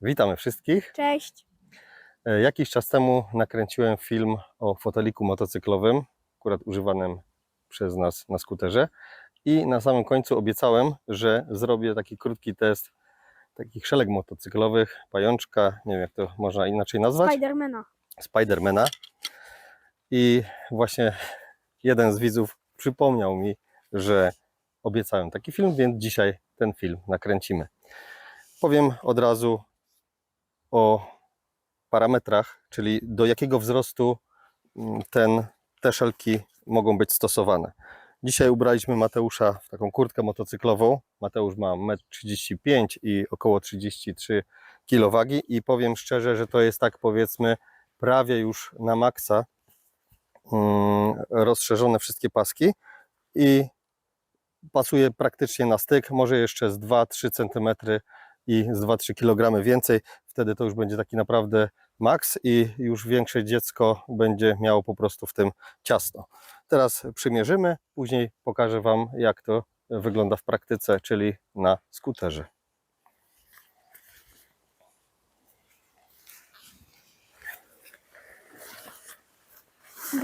Witamy wszystkich. Cześć. E, Jakiś czas temu nakręciłem film o foteliku motocyklowym, akurat używanym przez nas na skuterze. I na samym końcu obiecałem, że zrobię taki krótki test takich szelek motocyklowych, pajączka, nie wiem jak to można inaczej nazwać, Spidermana. Spidermana. I właśnie jeden z widzów przypomniał mi, że obiecałem taki film, więc dzisiaj ten film nakręcimy. Powiem od razu o parametrach, czyli do jakiego wzrostu mm, ten, te szelki mogą być stosowane. Dzisiaj ubraliśmy Mateusza w taką kurtkę motocyklową. Mateusz ma 1,35 m i około 33 kg i powiem szczerze, że to jest tak powiedzmy prawie już na maksa mm, rozszerzone wszystkie paski i pasuje praktycznie na styk, może jeszcze z 2-3 cm i z 2-3 kg więcej, wtedy to już będzie taki naprawdę maks i już większe dziecko będzie miało po prostu w tym ciasno. Teraz przymierzymy, później pokażę Wam jak to wygląda w praktyce, czyli na skuterze.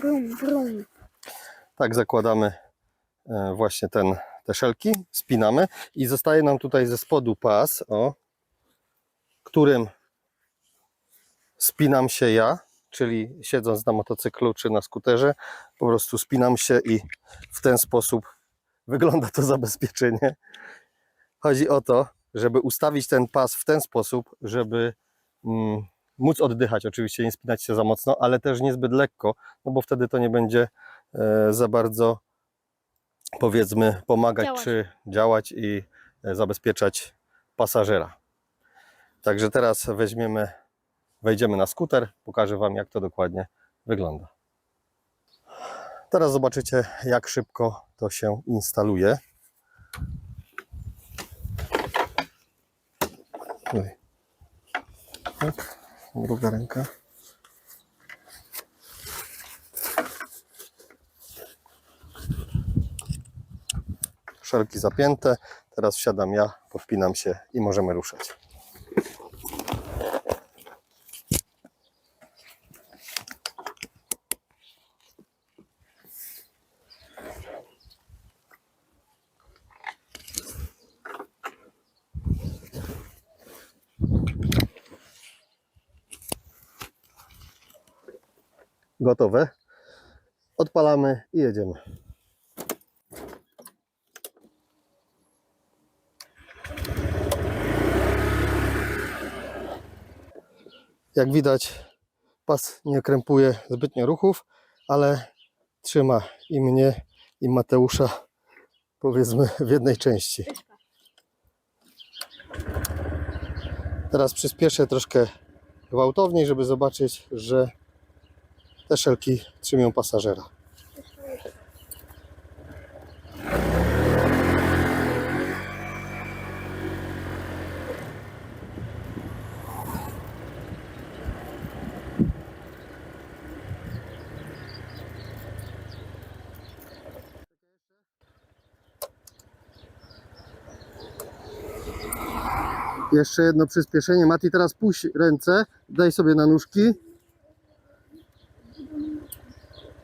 Brum, brum. Tak zakładamy e, właśnie ten, te szelki, spinamy i zostaje nam tutaj ze spodu pas, o, którym spinam się ja, czyli siedząc na motocyklu czy na skuterze, po prostu spinam się i w ten sposób wygląda to zabezpieczenie. Chodzi o to, żeby ustawić ten pas w ten sposób, żeby mm, móc oddychać, oczywiście nie spinać się za mocno, ale też niezbyt lekko, no bo wtedy to nie będzie e, za bardzo powiedzmy pomagać Działać. czy działać i e, zabezpieczać pasażera. Także teraz weźmiemy, wejdziemy na skuter, pokażę Wam jak to dokładnie wygląda. Teraz zobaczycie jak szybko to się instaluje. Tak, druga ręka. Szelki zapięte. Teraz wsiadam ja, podpinam się i możemy ruszać. Gotowe. Odpalamy i jedziemy. Jak widać, pas nie krępuje zbytnio ruchów, ale trzyma i mnie, i Mateusza, powiedzmy, w jednej części. Teraz przyspieszę troszkę gwałtowniej, żeby zobaczyć, że te szelki trzymią pasażera. Jeszcze jedno przyspieszenie. Mati, teraz puść ręce, daj sobie na nóżki.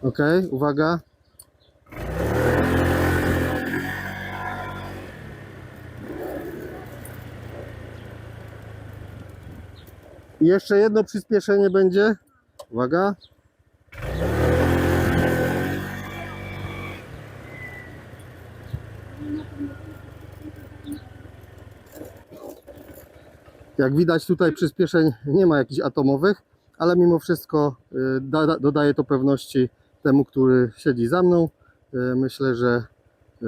Ok, uwaga. Jeszcze jedno przyspieszenie będzie. Uwaga. Jak widać tutaj przyspieszeń nie ma jakichś atomowych, ale mimo wszystko y, da, da- dodaje to pewności temu, który siedzi za mną. Y, Myślę, że y,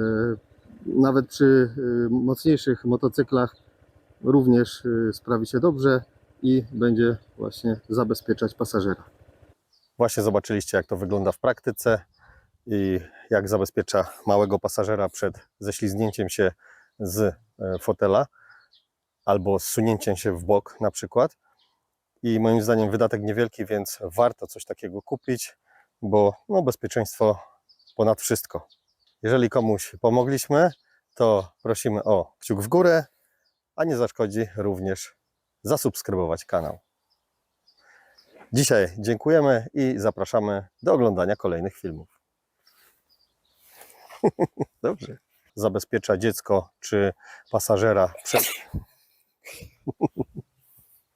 nawet przy mocniejszych motocyklach również sprawi się dobrze i będzie właśnie zabezpieczać pasażera. Właśnie zobaczyliście, jak to wygląda w praktyce i jak zabezpiecza małego pasażera przed ześlizgnięciem się z e, fotela albo zsunięciem się w bok na przykład. I moim zdaniem wydatek niewielki, więc warto coś takiego kupić, bo no, bezpieczeństwo ponad wszystko. Jeżeli komuś pomogliśmy, to prosimy o kciuk w górę, a nie zaszkodzi również zasubskrybować kanał. Dzisiaj dziękujemy i zapraszamy do oglądania kolejnych filmów. Dobrze. Zabezpiecza dziecko czy pasażera przed.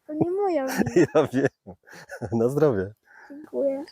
To nie moja wina. Ja wiem. Na zdrowie. Dziękuję.